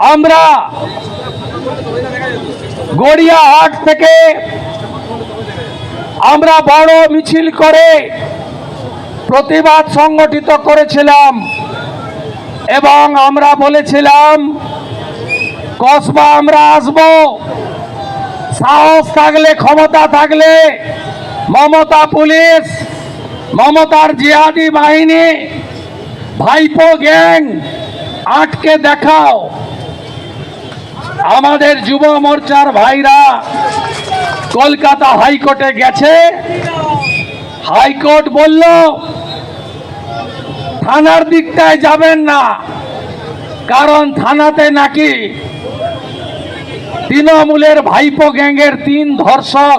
আমরা গড়িয়াহাট থেকে আমরা বড় মিছিল করে প্রতিবাদ সংগঠিত করেছিলাম এবং আমরা বলেছিলাম, কসবা আমরা আসব। সাহস থাকলে, ক্ষমতা থাকলে মমতা পুলিশ, মমতার জিহাদি বাহিনী, ভাইপো গ্যাং, আটকে দেখাও। আমাদের যুব মোর্চার ভাইরা কলকাতা হাইকোর্টে গেছে। হাইকোর্ট বলল, থানার দিকটায় যাবেন না, কারণ থানাতে নাকি তৃণমূলের ভাইপো গ্যাংয়ের তিন ধর্ষক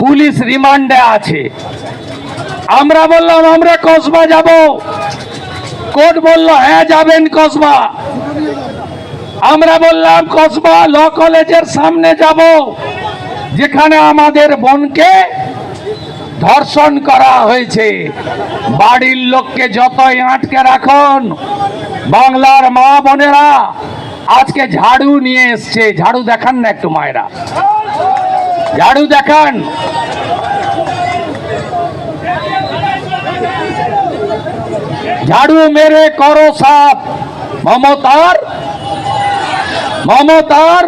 পুলিশ রিমান্ডে আছে। আমরা বললাম, আমরা কসবা যাব। কোর্ট বলল হ্যাঁ যাবেন কসবা। আমরা বললাম কসবা ল কলেজের সামনে যাব, যেখানে আমাদের বোনকে ধর্ষণ করা হয়েছে। বাড়ির লোককে যতই আটকে রাখুন, বাংলার মা বোনেরা আজকে ঝাড়ু নিয়ে এসছে। ঝাড়ু দেখান না একটু মায়েরা। ঝাড়ু দেখান। ঝাড়ু মেরে করো সাপ। মমতার মমতার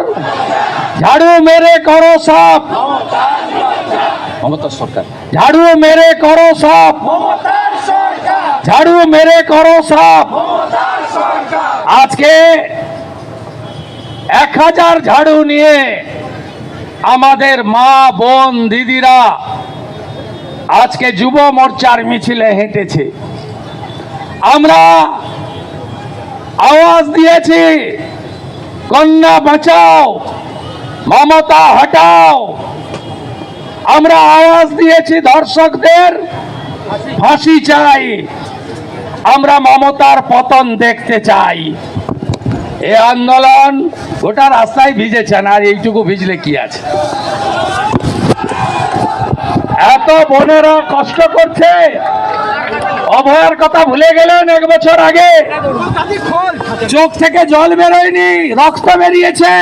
ঝাড়ু মেরে করো সাপ। মমতার সরকার। ঝাড়ু মেরে করো সাপ। ঝাড়ু মেরে করো সাপ। আজকে এক হাজার ঝাড়ু নিয়ে আমাদের মা বোন দিদিরা আজকে যুব মোর্চার মিছিলে হেঁটেছে। আমরা আওয়াজ দিয়েছি কন্যা বাঁচাও, মমতা হটাও। আমরা আওয়াজ দিয়েছি দর্শকদের, ফাঁসি চাই। আমরা মমতার পতন দেখতে চাই। এ আন্দোলন গোটা রাস্তায় ভিজেছেন আর এইটুকু ভিজলে কি আছে? এত বোনেরা কষ্ট করছে অভয়ার কথা ভুলে গেলেন এক বছর আগে। চোখ থেকে জল বেরোয়নি রক্ত বেরিয়েছে।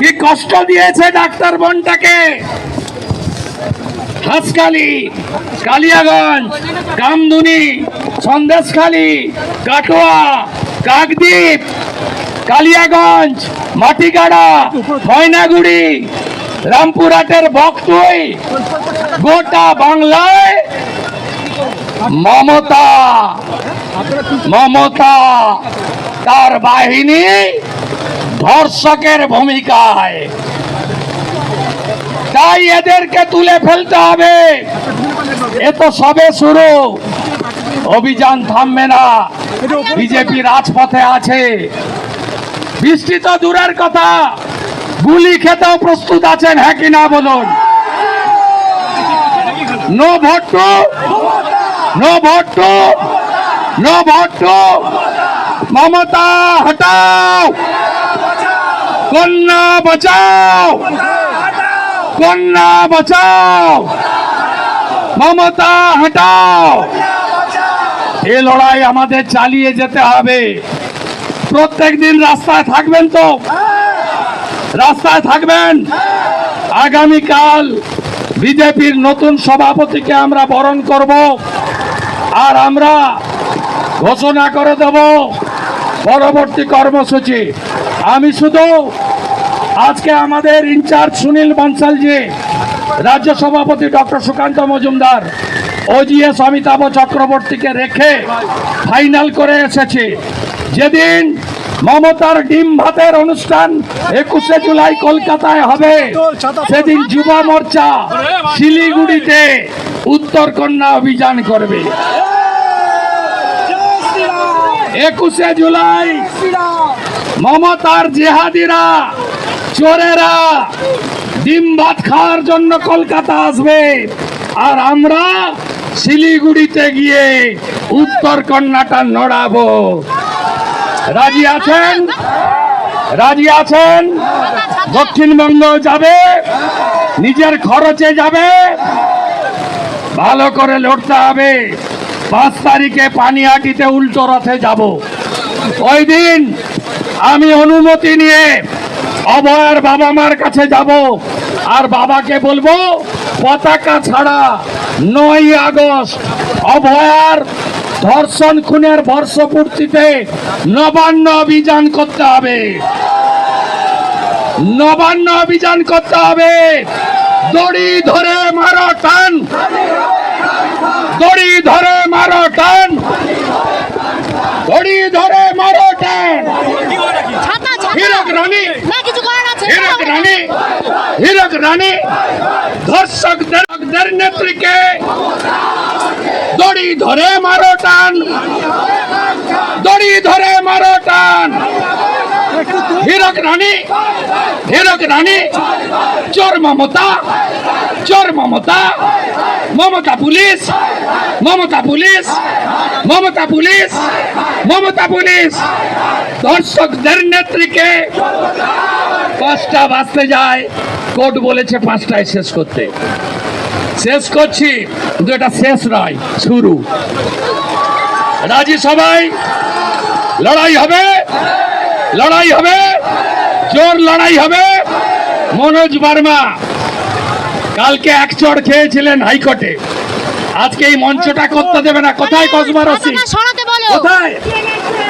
কি কষ্ট দিয়েছে ডাক্তার বোনটাকে। হাসকালি কালিয়াগঞ্জ কামদুনি সন্দেশখালী কাটোয়া কাকদ্বীপ কালিয়াগঞ্জ মাটিগাড়া ময়নাগুড়ি রামপুরহাটের বক্তই গোটা বাংলায় মমতা। মমতা, তার বাহিনী ধর্ষকের ভূমিকায়। তাই এদেরকে তুলে ফেলতে হবে। এ তো সবে শুরু। অভিযান থামবে না। বিজেপি রাজপথে আছে। বৃষ্টি তো দূরের কথা। গুলি খেতেও প্রস্তুত আছেন হ্যাঁ কি না বলুন? No vote to no vote to no vote Mamata, হটাও! কন্যা, বাঁচাও! কন্যা, বাঁচাও! মমতা, হটাও! এ লড়াই আমাদের চালিয়ে যেতে হবে। প্রত্যেক দিন রাস্তায় থাকবেন তো? রাস্তায় থাকবেন? আগামীকাল বিজেপির নতুন সভাপতিকে আমরা বরণ করব। আর আমরা ঘোষণা করে দেব পরবর্তী কর্মসূচি। আমি শুধু আজকে আমাদের ইনচার্জ সুনীল বানসালজি, রাজ্য সভাপতি ডক্টর সুকান্ত মজুমদার ওজিএস অমিতাভ চক্রবর্তীকে রেখে ফাইনাল করে এসেছি। যেদিন মমতার ডিম ভাতের অনুষ্ঠান একুশে জুলাই কলকাতায় হবে, সেদিন যুব মোর্চা শিলিগুড়িতে উত্তর কন্যা অভিযান করবে। একুশে জুলাই মমতার জেহাদিরা, চোরেরা ডিম ভাত খাওয়ার জন্য কলকাতা আসবে। আর আমরা শিলিগুড়িতে গিয়ে উত্তর কন্যাটা নড়াবো। রাজি আছেন? রাজি আছেন? দক্ষিণবঙ্গ যাবে, নিজের খরচে যাবে ভালো করে লড়তে হবে। পাঁচ তারিখে পানিহাটিতে উল্টো রথে যাব। ওই দিন আমি অনুমতি নিয়ে অভয়ার বাবা মার কাছে যাব। আর বাবাকে বলব, পতাকা ছাড়া নয় আগস্ট অভয়ার ধর্ষণ খুনের বর্ষপূর্তিতে নবান্ন অভিযান করতে হবে। নবান্ন অভিযান করতে হবে। দড়ি ধরে মারো টান। দড়ি ধরে মারো টান। দড়ি ধরে মারো টান। হীরক রানী। হীরক রানী। হীরক রানী। ধর্ষকদের নেত্রীকে দড়ি ধরে মারো টান দড়ি ধরে মারো টান হীরক রানী হীরক রানী, চোর মমতা চোর Mamata Mamata police Mamata police Mamata police Mamata police. দর্শকদের নেত্রীকে পাঁচটা বাজতে যায়, কোর্ট বলেছে পাঁচটায় শেষ করতে। শেষ করছি, কিন্তু এটা শেষ নয়, শুরু। রাজি সবাই? লড়াই হবে? লড়াই হবে জোর লড়াই হবে। মনোজ বার্মা কালকে এক চড় খেয়েছিলেন হাইকোর্টে। আজকে এই মঞ্চটা করতে দেবে না। কোথায় কসবা রসি ছাতাটা সরাতে বলো। কোথায়?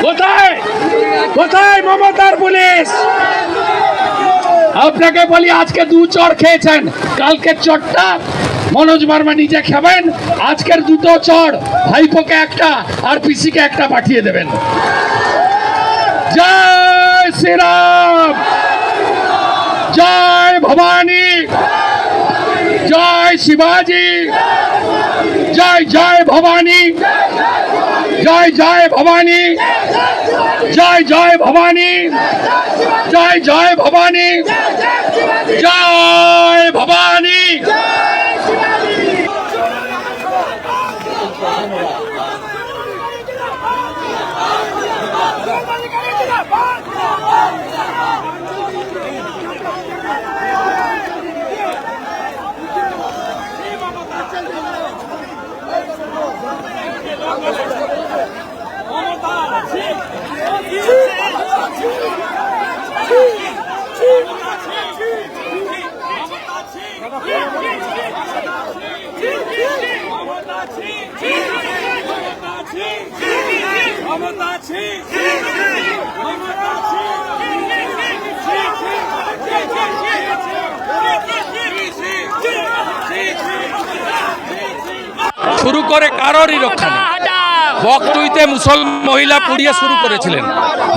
কোথায়? কোথায় মমতার পুলিশ? আপনাকে বলি আজকে দু চর খেয়েছেন। কালকের চরটা মনোজ বর্মা নিজে খাবেন। আজকের দুটো চর ভাইপোকে একটা আর পিসিকে একটা পাঠিয়ে দেবেন। জয় শ্রীরাম জয় ভবানী জয় শিবাজি। জয় জয় ভবানী। জয় জয় ভবানী। জয় জয় ভবানী। জয় জয় ভবানী। জয় ভবানী। শুরু করে কারোরই রক্ষা বকটুইতে মুসলমান মহিলা পুড়িয়ে শুরু করেছিলেন।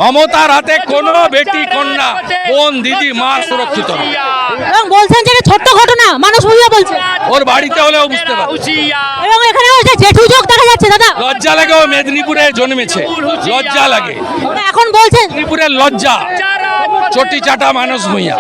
মমতার হাতে কোনো বেটি কন্যা কোন দিদি মা সুরক্ষিত এবং বলছেন যে ছোট্ট ঘটনা মানুষ ভুইয়া বলছে। ওর বাড়িতে হলেও বুঝতে পারে। এবং এখানে হচ্ছে জেঠু যোগ দেখা যাচ্ছে দাদা। লজ্জা লাগে ও মেদিনীপুরে জন্মেছে। লজ্জা লাগে। এখন বলছেন মেদিনীপুরের লজ্জা। চটি চাটা মানুষ ভুইয়া।